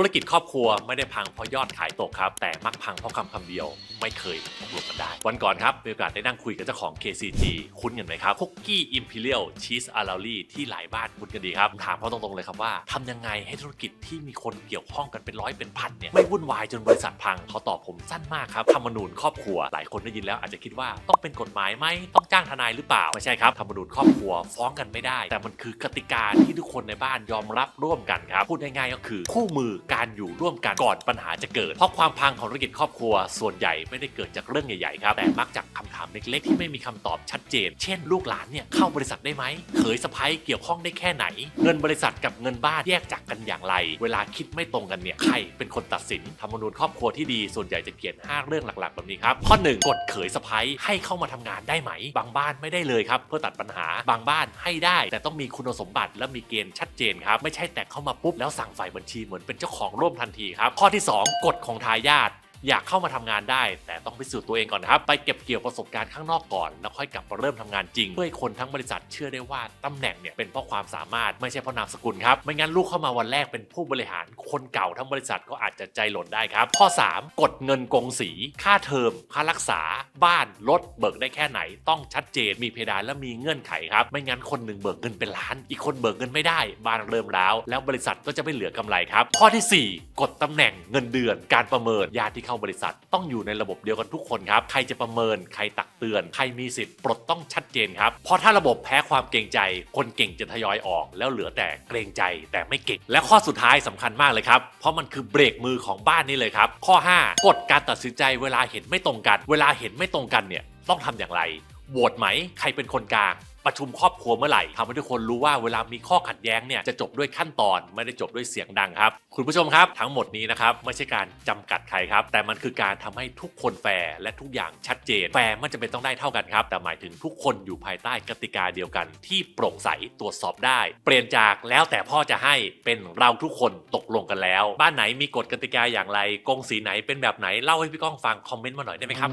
ธุรกิจครอบครัวไม่ได้พังเพราะยอดขายตกครับ แต่มักพังเพราะคำคำเดียว ไม่เคยตกลงกันได้ วันก่อนครับมีโอกาสได้นั่งคุยกับเจ้าของ KCG คุ้นกันไหมครับคุกกี้อิมพีเรียลชีสอาราลีที่หลายบ้านคุ้นกันดีครับผมถามเขาตรงๆเลยครับว่าทำยังไงให้ธุรกิจที่มีคนเกี่ยวข้องกันเป็นร้อยเป็นพันเนี่ยไม่วุ่นวายจนบริษัทพังเขาตอบผมสั้นมากครับธรรมนูญครอบครัวหลายคนได้ยินแล้วอาจจะคิดว่าต้องเป็นกฎหมายไหมต้องจ้างทนายหรือเปล่าไม่ใช่ครับธรรมนูญครอบครัวฟ้องกันไม่ได้ แต่มันคือกติกาที่ทุกคนในบ้านยอมรับร่วมกันครับพูดง่ายๆก็คือคู่มือการอยู่ร่วมกันก่อนปัญหาจะเกิด เพราะความพังของธุรกิจครอบครัว ส่วนใหญ่ไม่ได้เกิดจากเรื่องใหญ่ๆครับแต่มักจากคำถามเล็กๆ ที่ไม่มีคำตอบชัดเจน เช่น ลูกหลานเนี่ยเข้าบริษัทได้ไหมเขยสะพ้ยเกี่ยวข้องได้แค่ไหน เงินบริษัทกับเงินบ้านแยกจากกันอย่างไร เวลาคิดไม่ตรงกันเนี่ยใครเป็นคนตัดสินธรรมนูญครอบครัวที่ดีส่วนใหญ่จะเขียน5เรื่องหลักๆแบบนี้ครับข้อ1กฎเขยสะพ้ยให้เข้ามาทำงานได้ไหม บางบ้านไม่ได้เลยครับเพื่อตัดปัญหาบางบ้านให้ได้ แต่ต้องมีคุณสมบัติและมีเกณฑ์ชัดเจนครับไม่ใช่แต่เข้ามาปุ๊บแล้วสั่งฝ่ายบัญชีเหมือนเป็นเจ้าของร่วมทันทีครับ ข้อที่ 2 กฎของทายาทอยากเข้ามาทำงานได้ แต่ ต้องพิสูจน์ตัวเองก่อนนะครับ ไปเก็บเกี่ยวประสบการณ์ข้างนอกก่อน แล้วค่อยกลับมาเริ่มทำงานจริง เพื่อให้คนทั้งบริษัทเชื่อได้ว่าตำแหน่งเนี่ยเป็นเพราะความสามารถไม่ใช่เพราะนามสกุลครับไม่งั้นลูกเข้ามาวันแรกเป็นผู้บริหารคนเก่าทั้งบริษัทก็อาจจะใจหล่นได้ครับ ข้อ 3 กดเงินกงสี ค่าเทอมค่ารักษา บ้านรถเบิกได้แค่ไหน ต้องชัดเจนมีเพดานและมีเงื่อนไขครับไม่งั้นคนหนึ่งเบิกเงินเป็นล้าน อีกคนเบิกเงินไม่ได้ บ้านเริ่มร้าวแล้วบริษัทก็จะไม่เหลือกำไรครับข้อทีสี่4 กดตำแหน่งเงินเดือนการประเมินญาติที่เข้าบริษัทต้องอยู่ในระบบเดียวกันทุกคนครับ ใครจะประเมินใครตักเตือน ใครมีสิทธิ์ปลดต้องชัดเจนครับ เพราะถ้าระบบแพ้ความเกรงใจ คนเก่งจะทยอยออก แล้วเหลือแต่เกรงใจแต่ไม่เก่ง และข้อสุดท้ายสำคัญมากเลยครับ เพราะมันคือเบรกมือของบ้านนี้เลยครับ ข้อ 5 กฎการตัดสินใจเวลาเห็นไม่ตรงกัน เวลาเห็นไม่ตรงกันเนี่ยต้องทำอย่างไรโหวตไหม ใครเป็นคนกลาง ประชุมครอบครัวเมื่อไหร่ทำให้ทุกคนรู้ว่าเวลามีข้อขัดแย้งเนี่ยจะจบด้วยขั้นตอนไม่ได้จบด้วยเสียงดังครับ คุณผู้ชมครับทั้งหมดนี้นะครับไม่ใช่การจำกัดใครครับ แต่มันคือการทำให้ทุกคนแฟร์และทุกอย่างชัดเจน แฟร์ไม่จำเป็นต้องได้เท่ากันครับ แต่หมายถึงทุกคนอยู่ภายใต้กติกาเดียวกัน ที่โปร่งใสตรวจสอบได้ เปลี่ยนจากแล้วแต่พ่อจะให้เป็นเราทุกคนตกลงกันแล้ว บ้านไหนมีกฎกติกาอย่างไรกงสีไหนเป็นแบบไหนเล่าให้พี่ก้องฟังคอมเมนต์มาหน่อยได้ไหมครับ